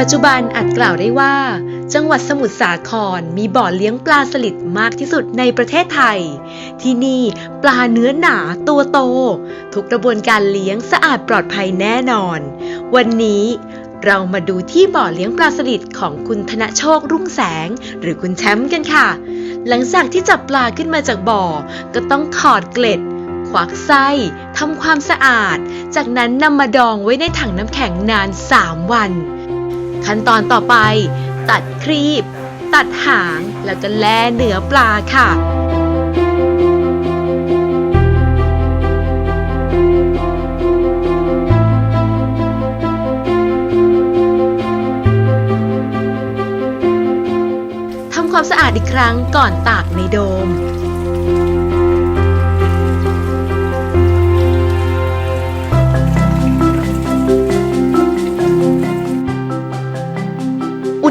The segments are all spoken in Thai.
ปัจจุบันอาจกล่าวได้ว่า จังหวัดสมุทรสาครมีบ่อเลี้ยงปลาสลิดมากที่สุดในประเทศไทย ที่นี่ปลาเนื้อหนาตัวโต ทุกกระบวนการเลี้ยงสะอาดปลอดภัยแน่นอน วันนี้เรามาดูที่บ่อเลี้ยงปลาสลิดของคุณธนโชครุ่งแสง หรือคุณแชมป์กันค่ะ หลังจากที่จับปลาขึ้นมาจากบ่อ ก็ต้องถอดเกล็ดควักไส้ทำความสะอาด จากนั้นนำมาดองไว้ในถังน้ำแข็งนาน 3 วัน ขั้นตอนต่อไป ตัดครีบ ตัดหางแล้วก็แล่เนื้อปลาค่ะทำความสะอาดอีกครั้งก่อนตากในโดม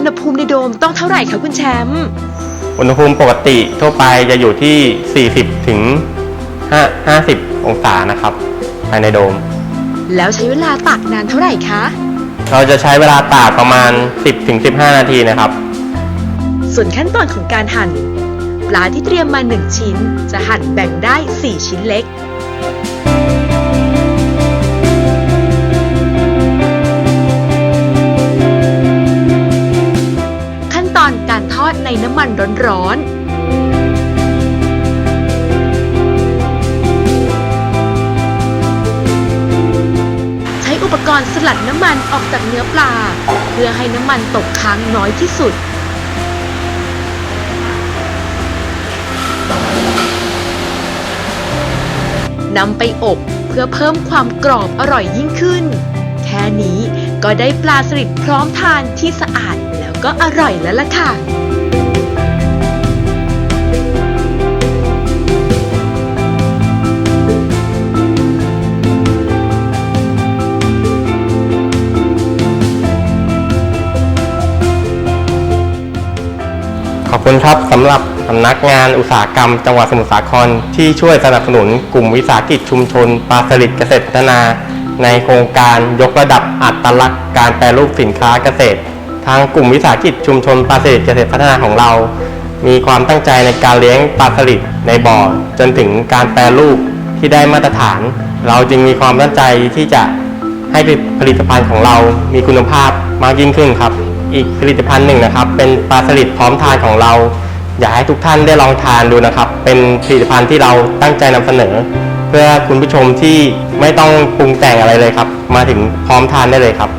ณหภูมิในโดมต้องเท่าไหร่คะคุณแชมป์อุณหภูมิปกติทั่วไปจะอยู่ที่ 40 ถึง5 50 องศานะครับ ภายในโดม แล้วใช้เวลาตากนานเท่าไหร่คะ เราจะใช้เวลาตากประมาณ 10 ถึง 15 นาทีนะครับ ส่วนขั้นตอนของการหั่น ปลาที่เตรียมมา 1 ชิ้น จะหั่นแบ่งได้ 4 ชิ้นเล็ก นน้ำมันร้อนๆใช้อุปกรณ์สลัดน้ำมันออกจากเนื้อปลา เพื่อให้น้ำมันตกค้างน้อยที่สุด นำไปอบเพื่อเพิ่มความกรอบอร่อยยิ่งขึ้น แค่นี้ก็ได้ปลาสลิดพร้อมทานที่สะอาดแล้วก็อร่อยแล้วล่ะค่ะ คุณครับสำหรับสำนักงานอุตสาหกรรม จังหวัดสมุทรสาครที่ช่วยสนับสนุนกลุ่มวิสาหกิจชุมชนปลาสลิดเกษตรพัฒนา ในโครงการยกระดับอัตลักษณ์การแปรรูปสินค้าเกษตร ทางกลุ่มวิสาหกิจชุมชนปลาสลิดเกษตรพัฒนาของเรา มีความตั้งใจในการเลี้ยงปลาสลิดในบ่อจนถึงการแปรรูปที่ได้มาตรฐาน เราจึงมีความตั้งใจที่จะให้ผลิตภัณฑ์ของเรามีคุณภาพมากยิ่งขึ้นครับ อีกผลิตภัณฑ์หนึ่งนะครับ เป็นปลาสลิดพร้อมทานของเรา อยากให้ทุกท่านได้ลองทานดูนะครับ เป็นผลิตภัณฑ์ที่เราตั้งใจนำเสนอ เพื่อคุณผู้ชมที่ไม่ต้องปรุงแต่งอะไรเลยครับ มาถึงพร้อมทานได้เลยครับ